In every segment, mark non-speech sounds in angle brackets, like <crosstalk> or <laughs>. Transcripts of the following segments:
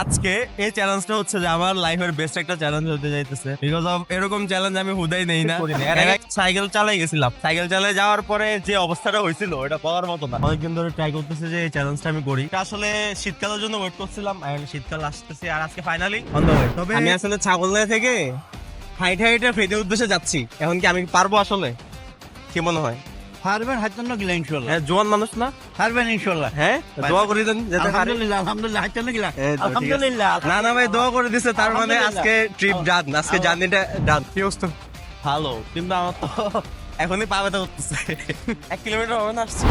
আজকে এই চ্যালেঞ্জটা হচ্ছে যে আমার লাইফের বেস্ট একটা চ্যালেঞ্জ হতে যাইতেছে। বিকজ অফ এরকম চ্যালেঞ্জ আমি হুদাই নেই না। সাইকেল চালাই গেছিলাম। সাইকেল চালাই যাওয়ার পরে যে অবস্থাটা হয়েছিল এটা পাওয়ার মতো না। অনেকদিন ধরে ট্রাই করতেছে যে এই চ্যালেঞ্জটা আমি করি। এটা আসলে শীতকালের জন্য ওয়েট করছিলাম শীতকাল আসতেছে আর আজকে ফাইনালি তবে আমি আসলে ছাগলদায় থেকে হাইট হাইটে ফেদের উদ্দেশ্যে যাচ্ছি। এখন কি আমি পারব আসলে? কি মনে হয়? পারবেন হাইতান্ন গিলা ইনশাল্লাহ হ্যাঁ জোয়ান মানুষ না? পারবেন ইনশাল্লাহ হ্যাঁ? দোয়া করে দেন যাতে। আলহামদুলিল্লাহ আলহামদুলিল্লাহ গিলা। তো, ঠিক আছে। আলহামদুলিল্লাহ না না ভাই দোয়া করে দিছে তার মানে আজকে ট্রিপ ডান আজকে জার্নিটা ডান কি অবস্থা? ভালো কিন্তু আমার তো এখনই পা ব্যথা করতেছে। এক কিলোমিটার হবে না? আসছি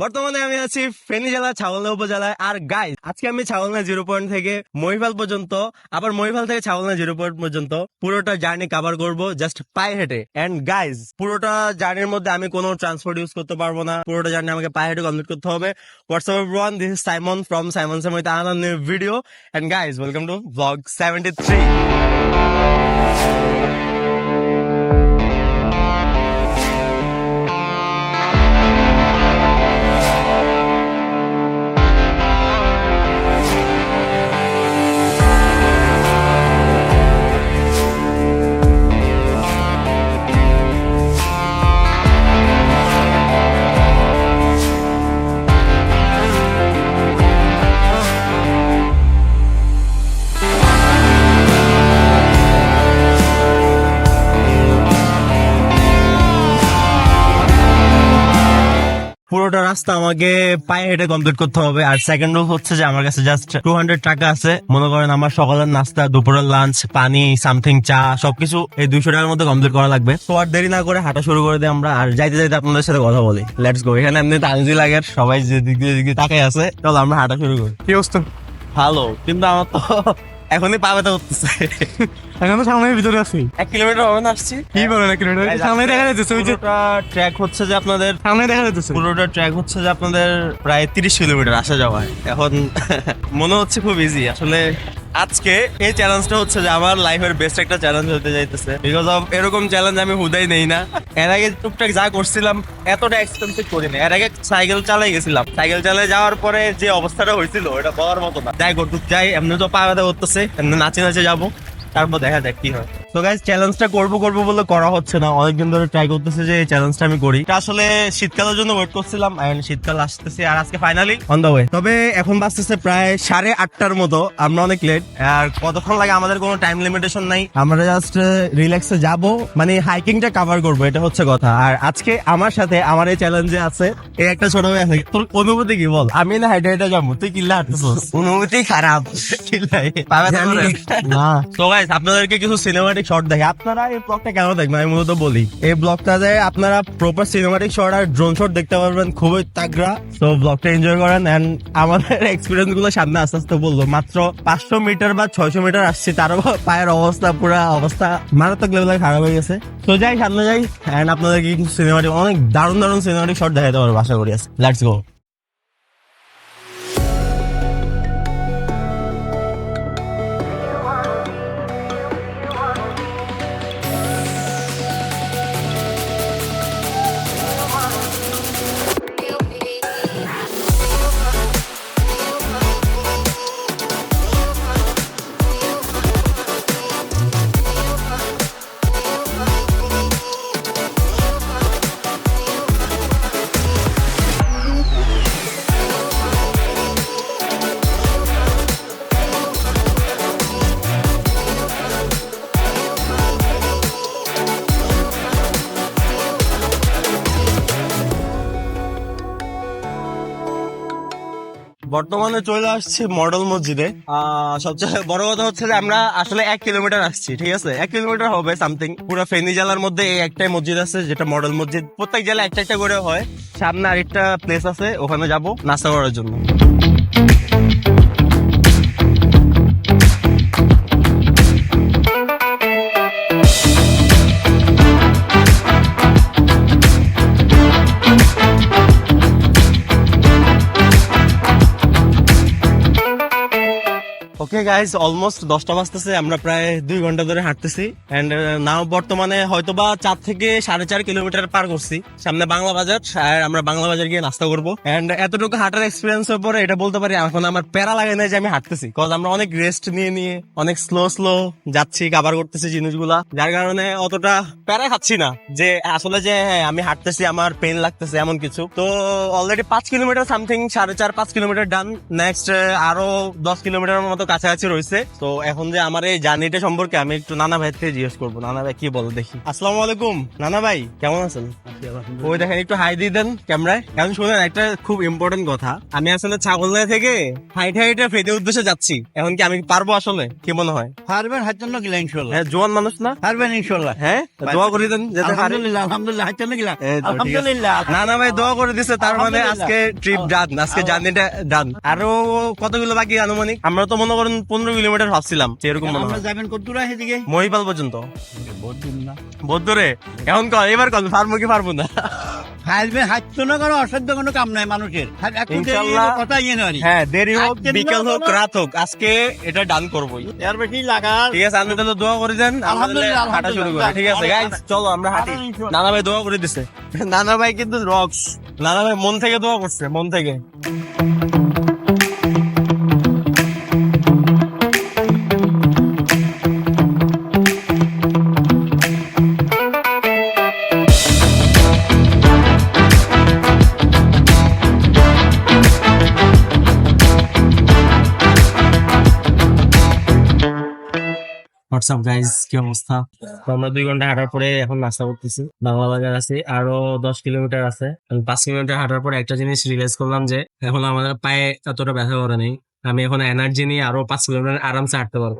বর্তমানে আমি আছি ফেনী জেলা ছাগলনা উপজেলায়। আর গাইজ আজকে আমি ছাগলনা জিরো পয়েন্ট থেকে মহিফাল পর্যন্ত, আবার মহিফাল থেকে ছাগলনা জিরো পয়েন্ট পর্যন্ত পুরোটা জার্নি কভার করব জাস্ট পায়ে হেঁটে। এন্ড গাইজ পুরোটা জার্নির মধ্যে আমি কোনো ট্রান্সপোর্ট ইউজ করতে পারব না। পুরোটা জার্নি আমাকে পায়ে হেঁটে কমপ্লিট করতে হবে। What's up one this Simon from Simon Samit Anand new video and guys welcome to vlog seventy three রাস্তা আমাকে পায়ে হেঁটে কমপ্লিট করতে হবে। আর সেকেন্ড রুল হচ্ছে যে আমার কাছে জাস্ট টু হান্ড্রেড টাকা আছে। মনে করেন আমার সকালের নাস্তা দুপুরের লাঞ্চ পানি সামথিং চা সবকিছু এই দুইশো টাকার মধ্যে কমপ্লিট করা লাগবে। তো আর দেরি না করে হাঁটা শুরু করে দিই আমরা। আর যাইতে যাইতে আপনাদের সাথে কথা বলি। লেটস গো এখানে এমনি তানজি লাগে সবাই যেদিকে যেদিকে তাকাই আছে। চলো আমরা হাঁটা শুরু করি। কি অবস্থা? ভালো। কিন্তু আমার তো এখনই পা ব্যথা করতেছে। এখন তো সামনের ভিতরে আছি। এক কিলোমিটার হবে না আসছি। কি বলেন এক কিলোমিটার? সামনে দেখা যাচ্ছে ওই যে ট্র্যাক হচ্ছে যে আপনাদের সামনে দেখা যাচ্ছে। পুরোটা ট্র্যাক হচ্ছে যে আপনাদের প্রায় তিরিশ কিলোমিটার আসা যাওয়া। এখন <laughs> মনে হচ্ছে খুব ইজি আসলে আজকে এই চ্যালেঞ্জটা হচ্ছে যে আমার লাইফের বেস্ট একটা চ্যালেঞ্জ হতে যাইতেছে। বিকজ অফ এরকম চ্যালেঞ্জ আমি হুদাই নেই না। এর আগে টুকটাক যা করছিলাম এতটা এক্সপেন্সিভ করি না এর আগে সাইকেল চালাই গেছিলাম। সাইকেল চালাই যাওয়ার পরে যে অবস্থাটা হয়েছিল এটা বলার মতো না। যাই করতুক যাই এমনি তো পা ব্যথা করতেছে এমনি নাচে নাচে যাব। তারপর দেখা যাক কি হয়। তো গাইজ চ্যালেঞ্জটা করব করব বলে করা হচ্ছে না। অনেকদিন ধরে ট্রাই করতেছে যে এই চ্যালেঞ্জটা আমি করি। এটা আসলে শীতকালের জন্য ওয়েট করছিলাম and শীতকাল আসতেছে আর আজকে ফাইনালি অন দ্য ওয়ে তবে এখন বাজতেছে প্রায় সাড়ে আটটার মতো। আমরা অনেক লেট আর কতক্ষণ লাগে আমাদের কোনো টাইম লিমিটেশন নাই। আমরা জাস্ট রিল্যাক্সে যাব। মানে হাইকিংটা কভার করব এটা হচ্ছে কথা। আর আজকে আমার সাথে আমার এই চ্যালেঞ্জে আছে এই একটা ছোট ভাই আছে। তোর অনুভূতি কি বল? আমি না হাইটে হাইটে যাব। তুই কিল্লা হাঁটতেছিস? অনুভূতি খারাপ। কিল্লাই না তো গাইস আপনাদেরকে কিছু সিনেমাটিক শট দেখে। আপনারা এই ব্লগটা কেন দেখবেন? আমি মূলত বলি, এই ব্লগটাতে আপনারা প্রপার সিনেমাটিক শট আর ড্রোন শট দেখতে পারবেন খুবই তাগড়া। তো ব্লগটা এনজয় করেন এন্ড আমাদের <laughs> এক্সপিরিয়েন্সগুলো সামনে আস্তে আস্তে বলল। মাত্র পাঁচশো মিটার বা ছয়শো মিটার আসছে, তারও পায়ের অবস্থা, পুরো অবস্থা মারাত্মক লেভেলে খারাপ হয়ে গেছে। তো যাই, সামনে যাই এন্ড আপনাদেরকে কিছু সিনেমাটিক অনেক দারুণ দারুণ সিনেমাটিক শট দেখাতে পারব, আশা করি। লেটস গো বর্তমানে চলে আসছে মডেল মসজিদে। আহ, সবচেয়ে বড় কথা হচ্ছে যে আমরা আসলে এক কিলোমিটার আসছি ঠিক আছে? এক কিলোমিটার হবে সামথিং পুরো ফেনী জেলার মধ্যে এই একটাই মসজিদ আছে যেটা মডেল মসজিদ। প্রত্যেক জেলা একটা একটা করে হয়। সামনে আরেকটা প্লেস আছে ওখানে যাব নাস্তা করার জন্য। ওকে গাইজ অলমোস্ট দশটা বাজতেছে, আমরা প্রায় দুই ঘণ্টা ধরে হাঁটতেছি। এন্ড নাও বর্তমানে হয়তোবা চার থেকে সাড়ে চার কিলোমিটার পার করছি। সামনে বাংলা বাজার, আর আমরা বাংলা বাজার গিয়ে নাস্তা করব। এন্ড এতটুকু হাঁটার এক্সপিরিয়েন্স এর পরে এটা বলতে পারি, এখন আমার প্যারা লাগে না যে আমি হাঁটতেছি। কজ আমরা অনেক রেস্ট নিয়ে নিয়ে, অনেক স্লো স্লো যাচ্ছি কাবার করতেছি জিনিসগুলা। যার কারণে অতটা প্যারা খাচ্ছি না, যে আসলে যে হ্যাঁ আমি হাঁটতেছি, আমার পেন লাগতেছে, এমন কিছু। তো অলরেডি পাঁচ কিলোমিটার সামথিং সাড়ে চার, পাঁচ কিলোমিটার ডান নেক্সট আরও দশ কিলোমিটার মতো কাছাকাছি রয়েছে। তো এখন যে আমার এই জার্নিটা সম্পর্কে আমি একটু নানা ভাই থেকে জিজ্ঞেস করব। নানা ভাই কি বলো দেখি। আসসালামু আলাইকুম। নানা ভাই কেমন আছেন? ওই দেখেন একটু হাই দিয়ে দেন ক্যামেরায়। এখন শুনেন একটা খুব ইম্পর্টেন্ট কথা। আমি আসলে ছাগলনা থেকে হাইট হাইটে ফেদের উদ্দেশ্যে যাচ্ছি। এখন কি আমি পারব আসলে? কি মনে হয়? পারবেন হাত জন্য গিলা ইনশাল্লাহ হ্যাঁ জোয়ান মানুষ না? পারবেন ইনশাল্লাহ হ্যাঁ দোয়া করে দেন যাতে আলহামদুলিল্লাহ আলহামদুলিল্লাহ হাত জন্য গিলা। আলহামদুলিল্লাহ। না না ভাই দোয়া করে দিছে তার মানে আজকে ট্রিপ ডান আজকে জার্নিটা ডান আরও কতগুলো বাকি আনুমানিক? আমরা তো মনে করেন পনেরো কিলোমিটার ভাবছিলাম যে এরকম মনে হয়। যাবেন কত দূর সেদিকে মহিপাল পর্যন্ত। এখন কর এবার পারব কি পারব না? অসাধ্য কোনো কাম নাই মানুষের। কথা ইয়ে নয়। হ্যাঁ দেরি হোক বিকেল হোক রাত হোক আজকে এটা ডান করবোই। এর বেশি লাগা ঠিক আছে আপনি তাহলে দোয়া করে দেন আলহামদুলিল্লাহ, হাঁটা শুরু করি। ঠিক আছে চলো আমরা হাঁটি। নানা ভাই দোয়া করে দিছে। নানা ভাই কিন্তু রক্স নানা ভাই মন থেকে দোয়া করছে মন থেকে। হোয়াটসঅ্যাপ গাইজ কি অবস্থা? আমরা দুই ঘণ্টা হাঁটার পরে এখন নাস্তা করতেছি। বাংলা বাজার আছে, আরও দশ কিলোমিটার আছে। পাঁচ কিলোমিটার হাঁটার পরে একটা জিনিস রিয়েলাইজ করলাম যে, এখন আমাদের পায়ে এতটা ব্যথা করে নেই। আমি এখন এনার্জি নিয়ে আরও পাঁচ কিলোমিটার আরামসে হাঁটতে পারব।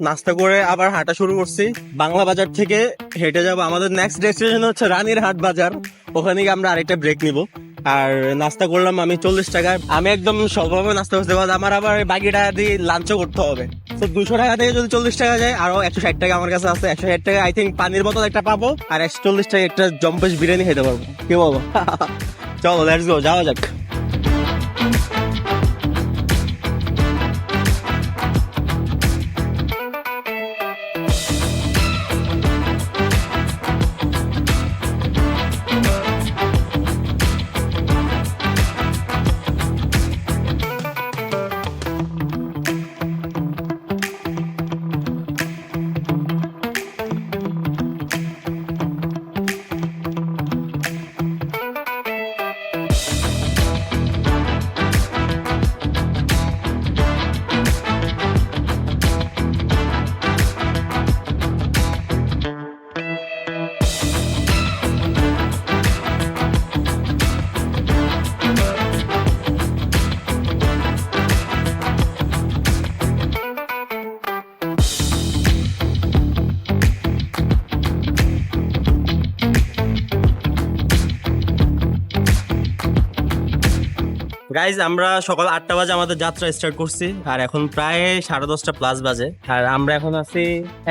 নাস্তা করে আবার হাঁটা শুরু করছি। বাংলা বাজার থেকে হেঁটে যাব। আমাদের নেক্সট ডেস্টিনেশন হচ্ছে রানীর হাট বাজার। ওখানে গিয়ে আমরা আরেকটা ব্রেক নিব। আর নাস্তা করলাম আমি চল্লিশ টাকায়। আমি একদম স্বল্পভাবে নাস্তা করতে পারব। আমার আবার বাকি টাকা দিয়ে লাঞ্চও করতে হবে। তো দুশো টাকা থেকে যদি চল্লিশ টাকা যায়, আরও একশো ষাট টাকা আমার কাছে আছে। একশো ষাট টাকা আই থিঙ্ক পানির বোতল একটা পাবো। আর একশো চল্লিশ টাকা একটা জম্পেশ বিরিয়ানি খেতে পারব। কি বলব? <laughs> চলো লেটস গো যাওয়া যাক। গাইজ আমরা সকাল আটটা বাজে আমাদের যাত্রা স্টার্ট করছি আর এখন প্রায় সাড়ে দশটা প্লাস বাজে। আর আমরা এখন আছি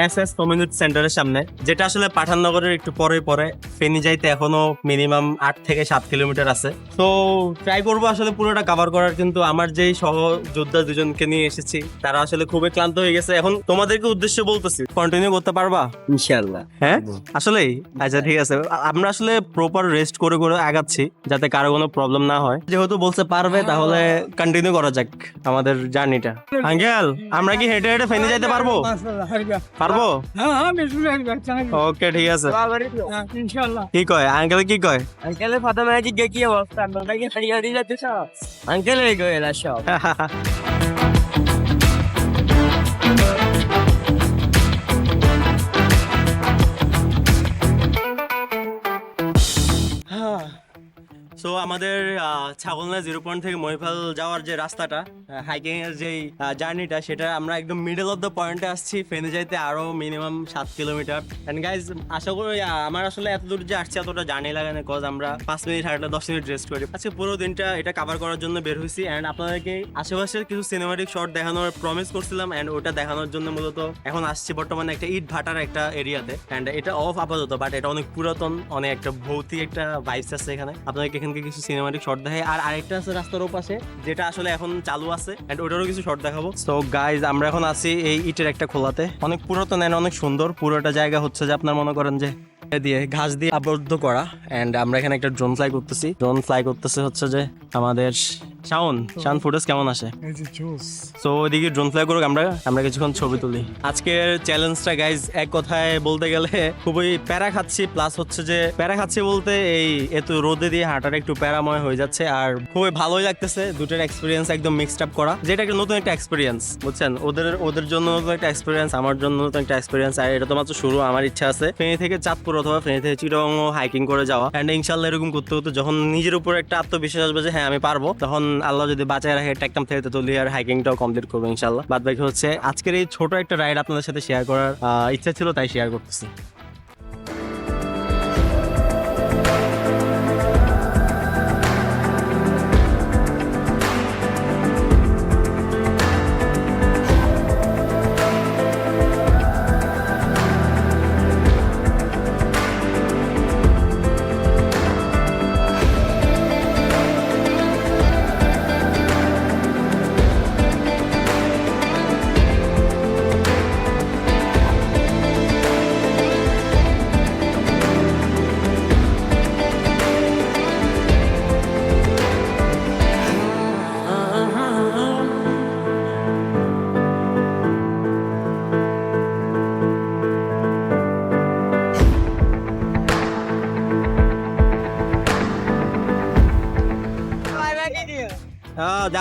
এস এস কমিউনিটি সেন্টারের সামনে যেটা আসলে পাঠাননগরের একটু পরে পরে ফেনি যাইতে এখনও মিনিমাম আট থেকে সাত কিলোমিটার আছে। তো ট্রাই করব আসলে পুরোটা কভার করার কিন্তু আমার যেই সহ যোদ্ধা দুজনকে নিয়ে এসেছি তারা আসলে খুবই ক্লান্ত হয়ে গেছে। এখন তোমাদেরকে উদ্দেশ্য বলতেছি কন্টিনিউ করতে পারবা? ইনশাল্লাহ হ্যাঁ? আসলেই? আচ্ছা ঠিক আছে। আমরা আসলে প্রপার রেস্ট করে করে আগাচ্ছি যাতে কারও কোনো প্রবলেম না হয়। যেহেতু বলছে পারবে যাবে তাহলে কন্টিনিউ করা যাক আমাদের জার্নিটা। আঙ্কেল আমরা কি হেঁটে হেঁটে ফেনে যাইতে পারব? পারব? হ্যাঁ হ্যাঁ ওকে ঠিক আছে। কি কয়? আঙ্কেল কি কয়? আঙ্কেলের ফাটা মানে কি কি অবস্থা কি হারিয়ে হারিয়ে যাচ্ছে? সব আঙ্কেল এই গেলা সব? সো আমাদের ছাগলনা জিরো পয়েন্ট থেকে মহিফাল যাওয়ার যে রাস্তাটা হাইকিং এর যে জার্নিটা সেটা আমরা একদম মিডল অফ দ্য পয়েন্টে আসছি। ফেনে যাইতে আরও মিনিমাম সাত কিলোমিটার এন্ড গাইজ আশা করি আমার আসলে এত দূর যে আসছি, এতটা জার্নি লাগে না কজ আমরা পাঁচ মিনিট হাঁটলে দশ মিনিট রেস্ট করি। আজকে পুরো দিনটা এটা কভার করার জন্য বের হয়েছি। এন্ড আপনাদেরকে আশেপাশের কিছু সিনেমাটিক শট দেখানোর প্রমিস করছিলাম। এন্ড ওটা দেখানোর জন্য মূলত এখন আসছি বর্তমানে একটা ইট ভাটার একটা এরিয়াতে। এন্ড এটা অফ আপাতত বাট এটা অনেক পুরাতন, অনেক একটা ভৌতিক একটা ভাইবস আছে এখানে। আপনাদেরকে এখানকে কিছু সিনেমাটিক শর্ট দেখাই আর আরেকটা আছে রাস্তার ওপাশে, যেটা আসলে এখন চালু আছে এন্ড ওটারও কিছু শর্ট দেখাবো। সো গাইজ আমরা এখন আছি এই ইটের একটা খোলাতে। অনেক পুরাতন অনেক সুন্দর। পুরোটা জায়গা হচ্ছে যে আপনার মনে করেন যে দিয়ে ঘাস দিয়ে আবদ্ধ করা। এন্ড আমরা এখানে একটা ড্রোন ফ্লাই করতেছি। ড্রোন ফ্লাই করতেছে হচ্ছে যে আমাদের শাওন। শাওন ফুটেজ কেমন আসে? সো ওইদিকে ড্রোন ফ্লাই করুক আমরা আমরা কিছুক্ষণ ছবি তুলি। আজকের চ্যালেঞ্জটা গাইজ এক কথায় বলতে গেলে খুবই প্যারা খাচ্ছি। প্লাস হচ্ছে যে প্যারা খাচ্ছি বলতে এই এত রোদে দিয়ে হাঁটাটা একটু প্যারাময় হয়ে যাচ্ছে। আর খুবই ভালোই লাগতেছে দুটোর এক্সপিরিয়েন্স একদম মিক্সড আপ করা। যেটা একটা নতুন একটা এক্সপিরিয়েন্স বুঝছেন? ওদের ওদের জন্য নতুন একটা এক্সপিরিয়েন্স আমার জন্য নতুন একটা এক্সপিরিয়েন্স আর এটা তো মাত্র শুরু আমার ইচ্ছা আছে। ফেনী থেকে চাঁদপুর অথবা ফেনীতে চিরং হাইকিং করে যাওয়া। অ্যান্ড ইনশাল্লাহ এরকম করতে করতে যখন নিজের উপর একটা আত্মবিশ্বাস আসবে যে হ্যাঁ আমি পারব, তখন আল্লাহ যদি বাঁচায় রাখে একদম থেকে তুলি আর হাইকিংটাও কমপ্লিট করব ইনশাল্লাহ। বাদ বাকি হচ্ছে, আজকের এই ছোট একটা রাইড আপনাদের সাথে শেয়ার করার ইচ্ছা ছিল, তাই শেয়ার করতেছি।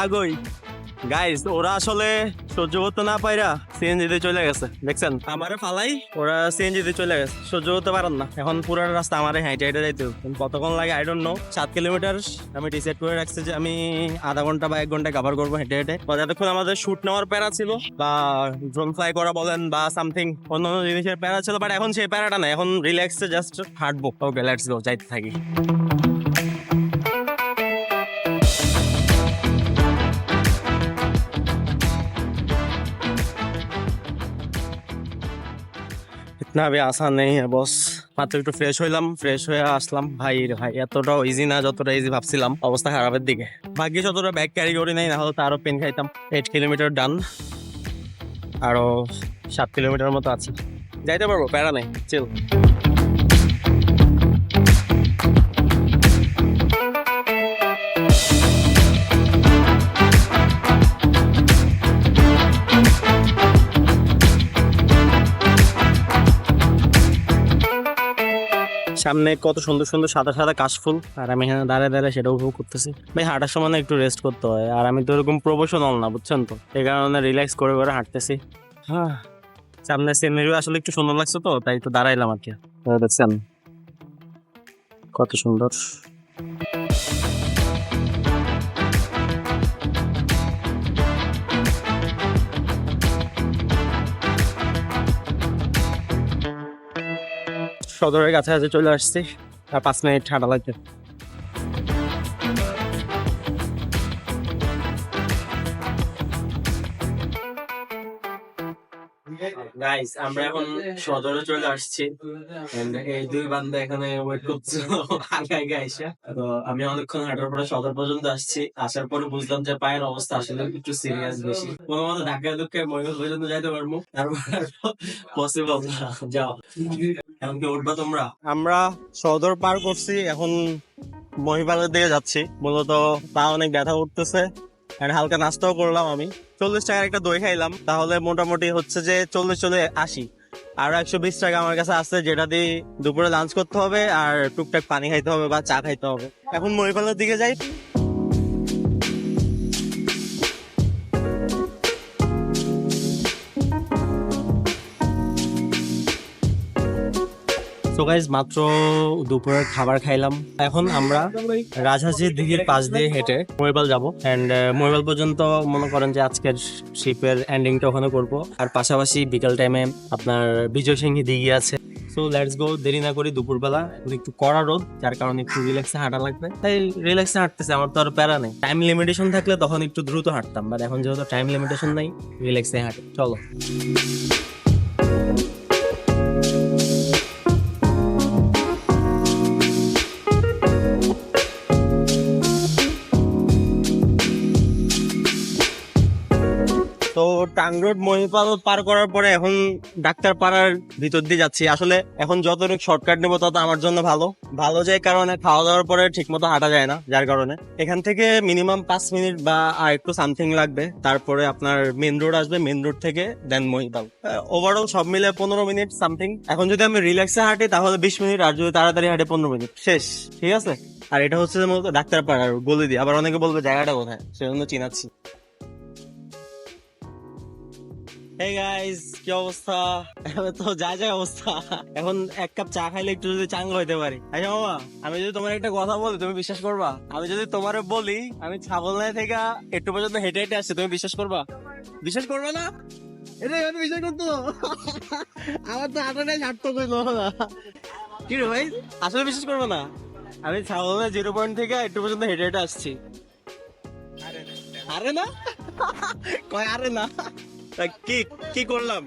জাগই গাইস ওরা আসলে সহ্য করতে না পাইরা সিএনজিতে চলে গেছে দেখছেন? আমারে ফালাই? ওরা সিএনজিতে চলে গেছে সহ্য করতে পারেন না। এখন পুরো রাস্তা আমারে হাইটে হাইটে যাইতে। কতক্ষণ লাগে? আই ডোন্ট নো সাত কিলোমিটার আমি ডিসাইড করে রাখছি যে আমি আধা ঘণ্টা বা এক ঘণ্টা কভার করব হেঁটে হেঁটে। যতক্ষণ আমাদের শুট নেওয়ার প্যারা ছিল বা ড্রোন ফ্লাই করা বলেন বা সামথিং অন্য অন্য জিনিসের প্যারা ছিল বাট এখন সেই প্যারাটা না এখন রিল্যাক্সে জাস্ট হাঁটবো। ওকে লেটস গো যাইতে থাকি। না ভাই, আসা নেই বস মাত্র একটু ফ্রেশ হইলাম ফ্রেশ হয়ে আসলাম। ভাই ভাই এতটা ইজি না, যতটা ইজি ভাবছিলাম। অবস্থা খারাপের দিকে। ভাগ্যে যতটা ব্যাগ ক্যারি করি নাই, না হলে তো আরও পেন খাইতাম। এইট কিলোমিটার ডান আরও সাত কিলোমিটার মতো আছে। যাইতে পারব, প্যারা নাই চিল সামনে কত সুন্দর সুন্দর সাদা সাদা কাশফুল। আর আমি এখানে দাঁড়ায় দাঁড়ায় সেটা উপভোগ করতেছি। ভাই হাঁটার সময় না একটু রেস্ট করতে হয়। আর আমি তো এরকম প্রফেশনাল না বুঝছেন তো? এই কারণে রিল্যাক্স করে করে হাঁটতেছি। হ্যাঁ। সামনে সিনারিও আসলে একটু সুন্দর লাগছে তো তাই তো দাঁড়াইলাম আর কি। দেখছেন। কত সুন্দর। সদরের কাছাকাছি চলে আসছি। আর পাঁচ মিনিট ঠান্ডা লাগবে। গাইস আমরা এখন সদরে চলে আসছি। এই দুই বান্দা এখানে ওয়েট করছে। আগে আগে আইসা। তো আমি অনেকক্ষণ হাঁটার পরে সদর পর্যন্ত আসছি। আসার পরে বুঝলাম যে পায়ের অবস্থা আসলে একটু সিরিয়াস বেশি। কোনো মতো ধাক্কায় ধুক্কায় মহিলা পর্যন্ত যাইতে পারব। তারপর পসিবল না। যাও। উঠবা তোমরা? আমরা সদর পার করছি, এখন মহিপালের দিকে যাচ্ছি। মূলত পা অনেক ব্যথা উঠতেছে আর হালকা নাস্তাও করলাম আমি। চল্লিশ টাকার একটা দই খাইলাম, তাহলে মোটামুটি হচ্ছে যে চল্লিশ চলে আশি। আর একশো বিশ টাকা আমার কাছে আছে, যেটা দিয়ে দুপুরে লাঞ্চ করতে হবে আর টুকটাক পানি খাইতে হবে বা চা খাইতে হবে। এখন মহিপালের দিকে যাই। তো গাইজ মাত্র দুপুরের খাবার খাইলাম। এখন আমরা রাজহাঁসের দিঘির পাশ দিয়ে হেঁটে মহিবাল যাব। অ্যান্ড মহিবাল পর্যন্ত মনে করেন যে আজকের শিপের এন্ডিংটা ওখানে করব। আর পাশাপাশি বিকাল টাইমে আপনার বিজয় সিংহী দিঘি আছে। সো লেটস গো দেরি না করি দুপুরবেলা। একটু কড়া রোদ, যার কারণে একটু রিল্যাক্সে হাঁটা লাগবে। তাই রিল্যাক্সে হাঁটতেছে, আমার তো আর প্যারা নেই। টাইম লিমিটেশন থাকলে তখন একটু দ্রুত হাঁটতাম বাট এখন যেহেতু টাইম লিমিটেশন নাই রিল্যাক্সে হাঁটে। চলো। টাং রোড, মহিপাল পার করার পরে এখন ডাক্তার পাড়ার ভিতর দিয়ে যাচ্ছি। আসলে এখন যতটুকু শর্টকাট নেব তত আমার জন্য ভালো। ভালো যায় কারণে খাওয়া দাওয়ার পরে ঠিক মতো হাঁটা যায় না, যার কারণে। এখান থেকে মিনিমাম পাঁচ মিনিট বা আর একটু সামথিং লাগবে। তারপরে আপনার মেন রোড আসবে মেন রোড থেকে দেন মহিপাল। ওভারঅল সব মিলে পনেরো মিনিট সামথিং এখন যদি আমি রিল্যাক্সে হাঁটি তাহলে বিশ মিনিট, আর যদি তাড়াতাড়ি হাঁটে পনেরো মিনিট। শেষ, ঠিক আছে? আর এটা হচ্ছে মূলত ডাক্তার পাড়ার বলে দিয়ে। আবার অনেকে বলবে জায়গাটা কোথায় সেজন্য চিনাচ্ছি। হে গাইস কি অবস্থা? তো যা যা অবস্থা। এখন এক কাপ চা খাইলে একটু যদি চাঙ্গা হইতে পারি। আচ্ছা মামা আমি যদি তোমার একটা কথা বলি তুমি বিশ্বাস করবা? আমি যদি তোমারে বলি আমি ছাগলনাই থেকে একটু পর্যন্ত হেঁটে হেঁটে আসছি তুমি বিশ্বাস করবা? বিশ্বাস করবে না? এটা আমি বিশ্বাস করতো। আমার তো হাঁটাটাই ছাড়তো কইলো কি রে ভাই আসলে বিশ্বাস করবে না? আমি ছাগলনা জিরো পয়েন্ট থেকে একটু পর্যন্ত হেঁটে হেঁটে আসছি। আরে না? কয় আরে না? কি কি করলাম?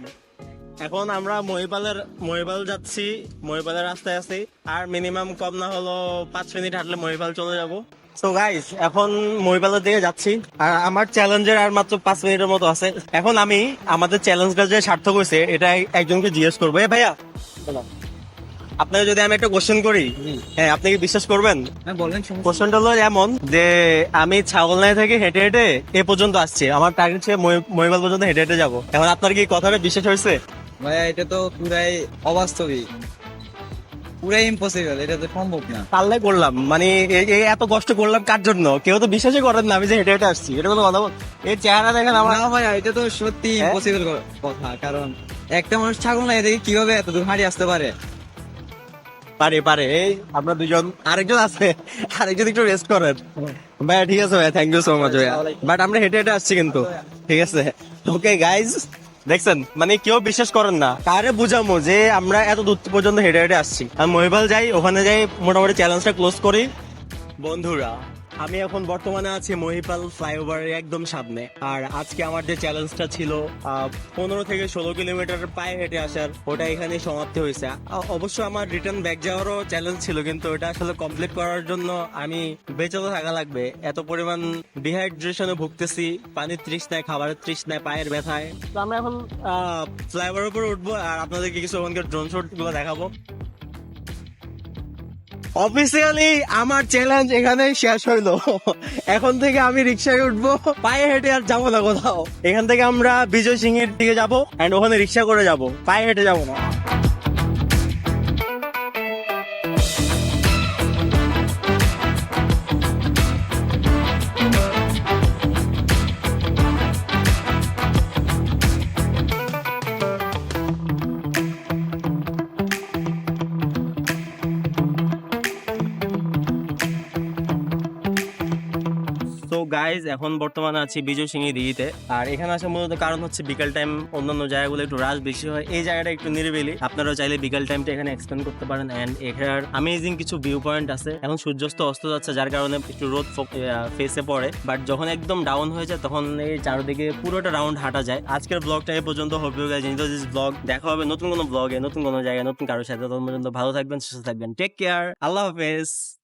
এখন আমরা মহিবালের মহিপাল যাচ্ছি, মহিপালের রাস্তায় আছি। আর মিনিমাম কম না হলো পাঁচ মিনিট হাঁটলে মহিপাল চলে যাব। সো গাইস এখন মহিপালের দিকে যাচ্ছি। আর আমার চ্যালেঞ্জের আর মাত্র পাঁচ মিনিটের মতো আছে। এখন আমি আমাদের চ্যালেঞ্জটা যে সার্থক হয়েছে এটা একজনকে জিজ্ঞেস করব। এ ভাইয়া আপনাকে যদি আমি একটা কোশ্চেন করি হ্যাঁ আপনি কি বিশ্বাস করবেন? হ্যাঁ বলেন কোশ্চেনটা হলো এমন যে আমি ছাগল ছাগলনাই থেকে হেঁটে হেঁটে এ পর্যন্ত আসছি। আমার টার্গেট ছিল মহিবাল পর্যন্ত হেঁটে হেঁটে যাব। এখন আপনার কি কথাটা বিশ্বাস হয়েছে? ভাইয়া এটা তো পুরাই অবাস্তবিক। পুরাই ইম্পসিবল এটা তো সম্ভব না। পাল্লে করলাম। মানে এই এত কষ্ট করলাম কার জন্য? কেউ তো বিশ্বাসই করেন না আমি যে হেঁটে হেঁটে আসছি। এটা কোনো কথা এই চেহারা দেখেন আমার না ভাইয়া এটা তো সত্যি হ্যাঁ? ইম্পসিবল কথা। কারণ একটা মানুষ ছাগল না এদিকে কীভাবে এত দূর হাঁড়ি আসতে পারে? পারে পারে। এই আমরা দুজন আরেকজন আছে। আরেকজন একটু রেস্ট করেন। ভাইয়া ঠিক আছে ভাইয়া থ্যাংক ইউ সো মাচ ভাইয়া। বাট আমরা হেঁটে হেঁটে আসছি কিন্তু। ঠিক আছে। ওকে গাইজ দেখছেন? মানে কেউ বিশ্বাস করেন না। কারে বুঝামো যে আমরা এত দূর পর্যন্ত হেঁটে হেঁটে আসছি? আমি মহিবাল যাই ওখানে যাই মোটামুটি চ্যালেঞ্জটা ক্লোজ করি। বন্ধুরা আমি এখন বর্তমানে আছি মহিপাল ফ্লাইওভারের একদম সামনে। আর আজকে আমার যে চ্যালেঞ্জটা ছিল পনেরো থেকে ষোলো কিলোমিটার পায়ে হেঁটে আসার, ওটা এখানে সমাপ্তি হয়েছে। অবশ্য আমার রিটার্ন ব্যাক যাওয়ারও চ্যালেঞ্জ ছিল, কিন্তু ওটা আসলে কমপ্লিট করার জন্য আমি বেঁচে তো থাকা লাগবে। এত পরিমাণ ডিহাইড্রেশনে ভুগতেছি, পানির তৃষ্ণায়, খাবারের তৃষ্ণায়, পায়ের ব্যথায়। তো আমরা এখন ফ্লাইওভারের উপর উঠবো, আর আপনাদেরকে কিছু ওখানকার ড্রোন শটগুলো দেখাবো। অফিসিয়ালি আমার চ্যালেঞ্জ এখানে শেষ হইল। এখন থেকে আমি রিক্সায় উঠবো, পায়ে হেঁটে আর যাব না কোথাও। এখান থেকে আমরা বিজয় সিং এর দিকে যাব এন্ড ওখানে রিক্সা করে যাব। পায়ে হেঁটে যাব না। গাইজ এখন বর্তমানে আছি বিজয় সিং দিঘিতে। আর এখানে আসার মূলত কারণ হচ্ছে বিকাল টাইম অন্যান্য জায়গাগুলো একটু রাশ বেশি হয়। এই জায়গাটা একটু নিরিবিলি। আপনারা চাইলে বিকাল টাইমটা এখানে এক্সপ্লেন করতে পারেন। এন্ড এখানে আমেজিং কিছু ভিউ পয়েন্ট আছে। এখন সূর্যাস্ত অস্ত যাচ্ছে, যার কারণে একটু রোদ ফেসে পড়ে। বাট যখন একদম ডাউন হয়ে যায়, তখন এই চারদিকে পুরোটা রাউন্ড হাঁটা যায়। আজকের ব্লগটা এই পর্যন্ত। হবে গাইজ দিস ব্লগ দেখা হবে নতুন কোনো ব্লগে নতুন কোনো জায়গায়, নতুন কারোর সাথে। তখন পর্যন্ত ভালো থাকবেন, সুস্থ থাকবেন। টেক কেয়ার আল্লাহ হাফেজ।